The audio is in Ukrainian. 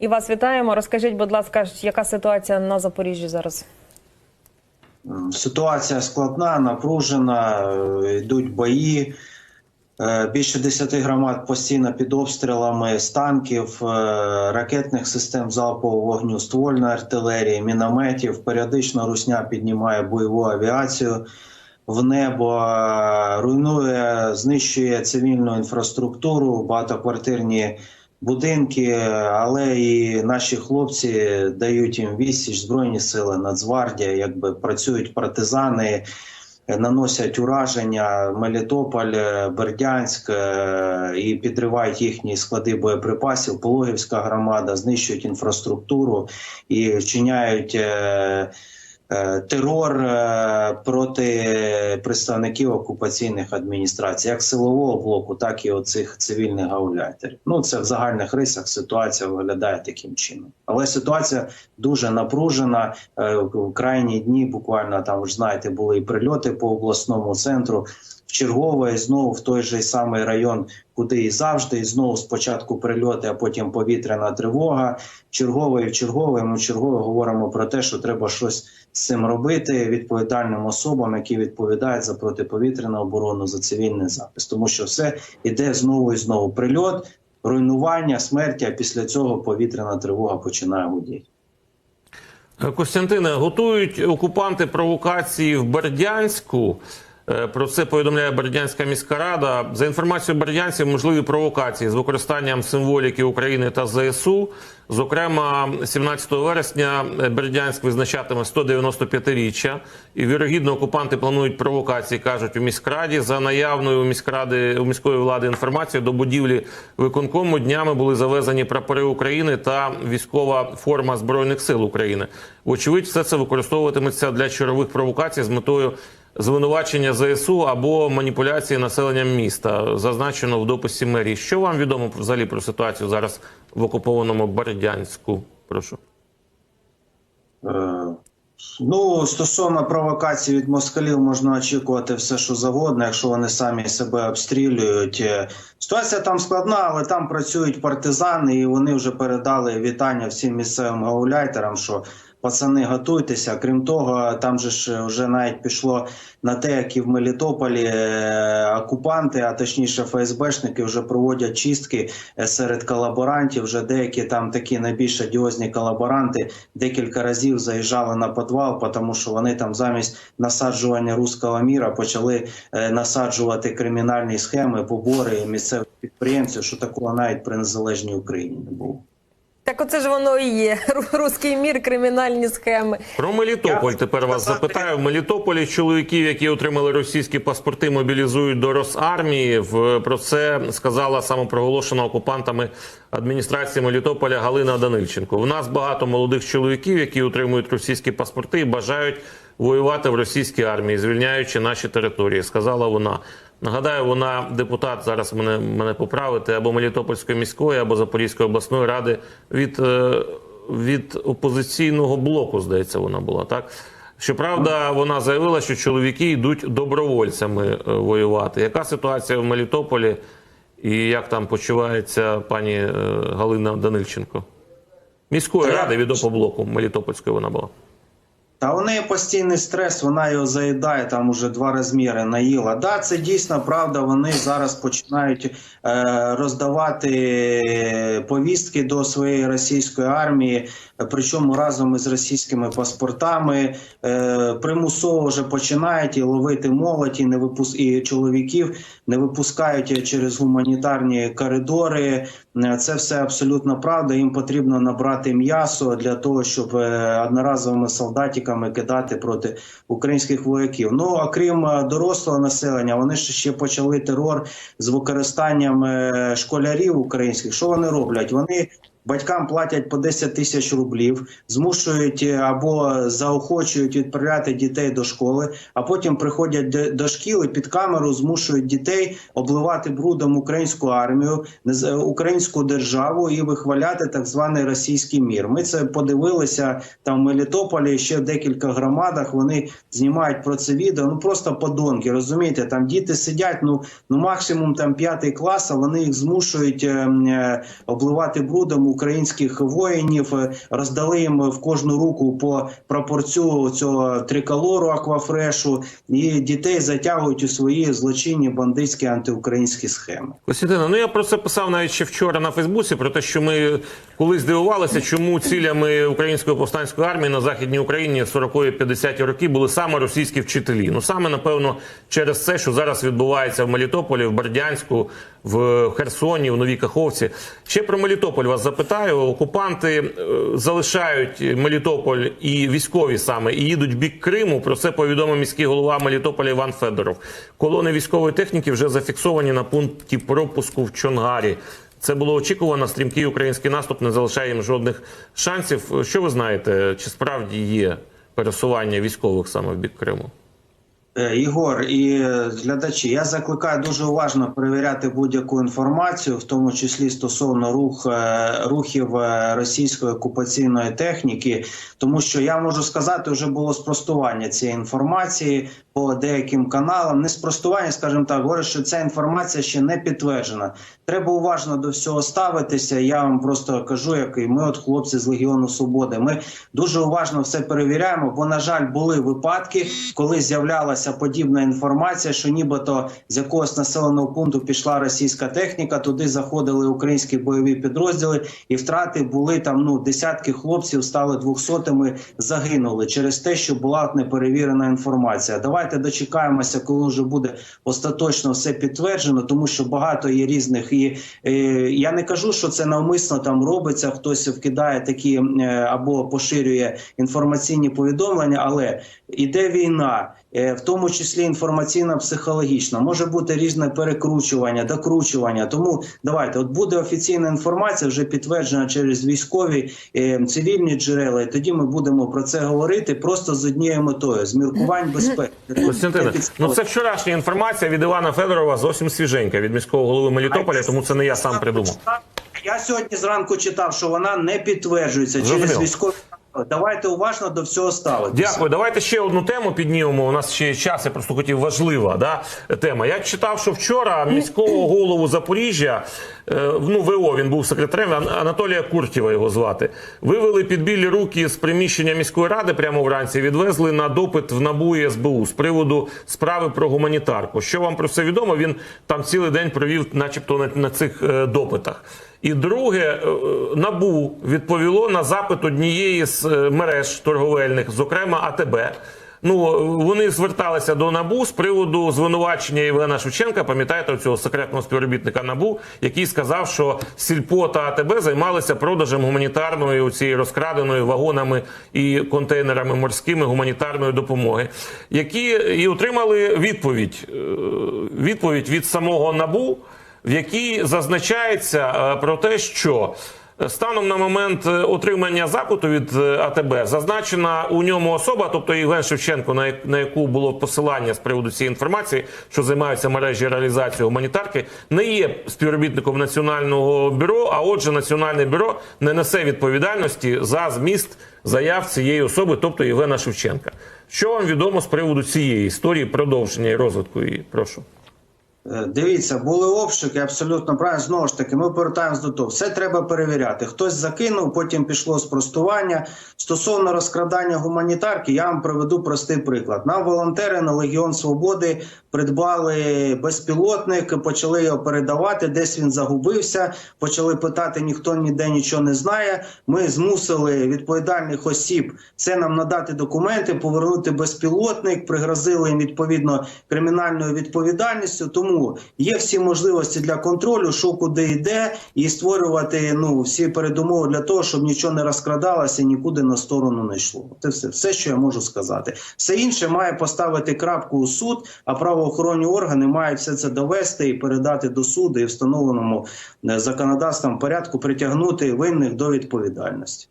І вас вітаємо. Розкажіть, будь ласка, яка ситуація на Запоріжжі зараз? Ситуація складна, напружена, е, йдуть бої. Е, Більше 10 громад постійно під обстрілами з танків, е, ракетних систем залпового вогню, ствольної артилерії, мінометів. Періодично русня піднімає бойову авіацію в небо, руйнує, знищує цивільну інфраструктуру, багатоквартирні будинки, але і наші хлопці дають їм відсіч, збройні сили, Нацгвардія, якби працюють партизани, е, наносять ураження Мелітополь, е, Бердянськ е, і підривають їхні склади боєприпасів. Пологівська громада знищують інфраструктуру і вчиняють. Е, Терор е, проти представників окупаційних адміністрацій, як силового блоку, так і оцих цивільних гауляйтерів. Ну це в загальних рисах ситуація виглядає таким чином. Але ситуація дуже напружена. Е, В крайні дні буквально там ж знаєте, були і прильоти по обласному центру. В чергове знову в той же самий район, куди і завжди, і знову спочатку прильоти, а потім повітряна тривога. Чергове і в чергове. Ми чергове говоримо про те, що треба щось з цим робити відповідальним особам, які відповідають за протиповітряну оборону, за цивільний захист, тому що все іде знову і знову. Прильот, руйнування, смерті. А після цього повітряна тривога починає гудіти. Костянтине, готують окупанти провокації в Бердянську. Е, Про це повідомляє Бердянська міська рада. За інформацією бердянців, можливі провокації з використанням символіки України та ЗСУ. Зокрема, 17 вересня Бердянськ визначатиме 195-річчя. І вірогідно окупанти планують провокації, кажуть у міськраді. За наявною у міськради у міської влади інформацією до будівлі виконкому днями були завезені прапори України та військова форма збройних сил України. Вочевидь, все це використовуватиметься для чергових провокацій з метою звинувачення ЗСУ або маніпуляції населенням міста, зазначено в дописі мерії. Що вам відомо взагалі про ситуацію зараз в окупованому Бердянську? Прошу. Е, Ну, стосовно провокацій від москалів можна очікувати все, що завгодно, якщо вони самі себе обстрілюють. Е, Ситуація там складна, але там працюють партизани, і вони вже передали вітання всім місцевим гауляйтерам, що пацани готуйтеся. Крім того, там же ж вже навіть пішло на те, як і в Мелітополі е, окупанти, а точніше ФСБшники, вже проводять чистки е, серед колаборантів. Вже деякі там такі найбільш одіозні колаборанти декілька разів заїжджали на підвал, тому що вони там замість насаджування руського міра почали е, насаджувати кримінальні схеми, побори місцевих підприємців, що такого навіть при незалежній Україні не було. Так, оце ж воно і є. Руський мір, кримінальні схеми. Про Мелітополь Я тепер вас запитаю. В Мелітополі чоловіків, які отримали російські паспорти, мобілізують до Росармії. В про це сказала самопроголошена окупантами адміністрації Мелітополя Галина Данильченко. У нас багато молодих чоловіків, які отримують російські паспорти і бажають воювати в російській армії, звільняючи наші території. Сказала вона. Нагадаю, вона депутат зараз мене мене поправити або Мелітопольської міської, або Запорізької обласної ради від, е, від опозиційного блоку. Здається, вона була так. Щоправда, вона заявила, що чоловіки йдуть добровольцями е, воювати. Яка ситуація в Мелітополі і як там почувається пані е, Галина Данильченко? Міської ради від опоблоку Мелітопольської вона була. Та у неї постійний стрес, вона його заїдає там уже два розміри наїла. Да, це дійсно правда. Вони зараз починають е, роздавати повістки до своєї російської армії, причому разом із російськими паспортами. Е, примусово вже починають і ловити молодь, не випус... і чоловіків не випускають через гуманітарні коридори. Е, Це все абсолютно правда. Їм потрібно набрати м'ясо для того, щоб е, одноразовими солдатиками кидати проти українських вояків. Ну окрім дорослого населення, вони ще почали терор з використанням школярів українських. Що вони роблять? Вони Батькам платять по 10 тисяч рублів, змушують е, або заохочують відправляти дітей до школи, а потім приходять до- шкіл і під камеру змушують дітей обливати брудом українську армію, нез- українську державу і вихваляти так званий російський мір. Ми це подивилися там в Мелітополі, ще в декілька громадах. Вони знімають про це відео. Ну просто подонки, розумієте? Там діти сидять. Ну ну максимум там п'ятий клас, а вони їх змушують е, е, обливати брудом українських воїнів, е, роздали їм в кожну руку по прапорцю цього триколору аквафрешу, і дітей затягують у свої злочинні бандитські антиукраїнські схеми. Костянтина, ну я про це писав навіть ще вчора на Фейсбуці, про те, що ми колись дивувалися, чому цілями української повстанської армії на західній Україні 40-50 роки були саме російські вчителі. Ну саме напевно через це, що зараз відбувається в Мелітополі, в Бердянську, в Херсоні, в Новій Каховці. Ще про Мелітополь вас запитаю. Окупанти е, залишають Мелітополь і військові саме і їдуть в бік Криму. Про це повідомив міський голова Мелітополя Іван Федоров. Колони військової техніки вже зафіксовані на пункті пропуску в Чонгарі. Це було очікувано. Стрімкий український наступ не залишає їм жодних шансів. Що ви знаєте? Чи справді є пересування військових саме в бік Криму? Е, Ігор і е, глядачі, я закликаю дуже уважно перевіряти будь-яку інформацію, в тому числі стосовно рух е, рухів російської окупаційної техніки, тому що я можу сказати, вже було спростування цієї інформації по деяким каналам. Не спростування, скажімо так, говорю, що ця інформація ще не підтверджена. Треба уважно до всього ставитися. Я вам просто кажу, як і ми, от хлопці з Легіону Свободи. Ми дуже уважно все перевіряємо, бо на жаль, були випадки, коли з'являлася подібна інформація, що нібито з якогось населеного пункту пішла російська техніка, туди заходили українські бойові підрозділи, і втрати були там. Ну десятки хлопців стали двохсотими, загинули через те, що була неперевірена інформація. Давайте дочекаємося, коли вже буде остаточно все підтверджено, тому що багато є різних. І е, я не кажу, що це навмисно там робиться. Хтось вкидає такі е, або поширює інформаційні повідомлення, але іде війна. е, В тому числі інформаційно-психологічна, може бути різне перекручування, докручування. Тому давайте, от буде офіційна інформація, вже підтверджена через військові е, цивільні джерела. І тоді ми будемо про це говорити просто з однією метою з міркувань безпеки. Костянтине, ну це вчорашня інформація від Івана Федорова зовсім свіженька від міського голови Мелітополя, тому це не я сам придумав. Я сьогодні зранку читав, що вона не підтверджується через військові. Давайте уважно до всього ставитися. Дякую. Давайте ще одну тему піднімемо. У нас ще є час. Я просто хотів важлива да, тема. Я читав, що вчора міського голову Запоріжжя, е, ну ВО, він був секретарем Анатолія Куртєва його звати. Вивели під білі руки з приміщення міської ради прямо вранці. Відвезли на допит в НАБУ і СБУ з приводу справи про гуманітарку. Що вам про це відомо? Він там цілий день провів, начебто, на, на цих е, допитах. І друге, е, набу відповіло на запит однієї з е, мереж торговельних, зокрема АТБ. Ну вони зверталися до набу з приводу звинувачення Євгена Шевченка. Пам'ятаєте цього секретного співробітника набу, який сказав, що Сільпо та АТБ займалися продажем гуманітарної цієї розкраденої вагонами і контейнерами морськими гуманітарної допомоги, які і отримали відповідь. е, Відповідь від самого набу в якій зазначається е, про те, що станом на момент е, отримання запиту від е, АТБ зазначена у ньому особа, тобто Євген Шевченко, на яку було посилання з приводу цієї інформації, що займаються мережі реалізації гуманітарки, не є співробітником національного бюро. А отже, національне бюро не несе відповідальності за зміст заяв цієї особи, тобто Євгена Шевченка. Що вам відомо з приводу цієї історії, продовження і розвитку її? Прошу. Е, Дивіться, були обшуки, абсолютно правильно. Знову ж таки, ми повертаємось до того. Все треба перевіряти. Хтось закинув, потім пішло спростування. Стосовно розкрадання гуманітарки, я вам приведу простий приклад. Нам волонтери на Легіон Свободи придбали безпілотник, почали його передавати. Десь він загубився. Почали питати, ніхто ніде нічого не знає. Ми змусили відповідальних осіб це нам надати документи, повернути безпілотник, пригрозили їм відповідно кримінальною відповідальністю. Тому є всі можливості для контролю, що куди йде, і створювати ну всі передумови для того, щоб нічого не розкрадалося, і нікуди на сторону не йшло. Це все, все, що я можу сказати. Все інше має поставити крапку у суд, а правоохоронні органи мають все це довести і передати до суду і встановленому е, законодавством порядку притягнути винних до відповідальності.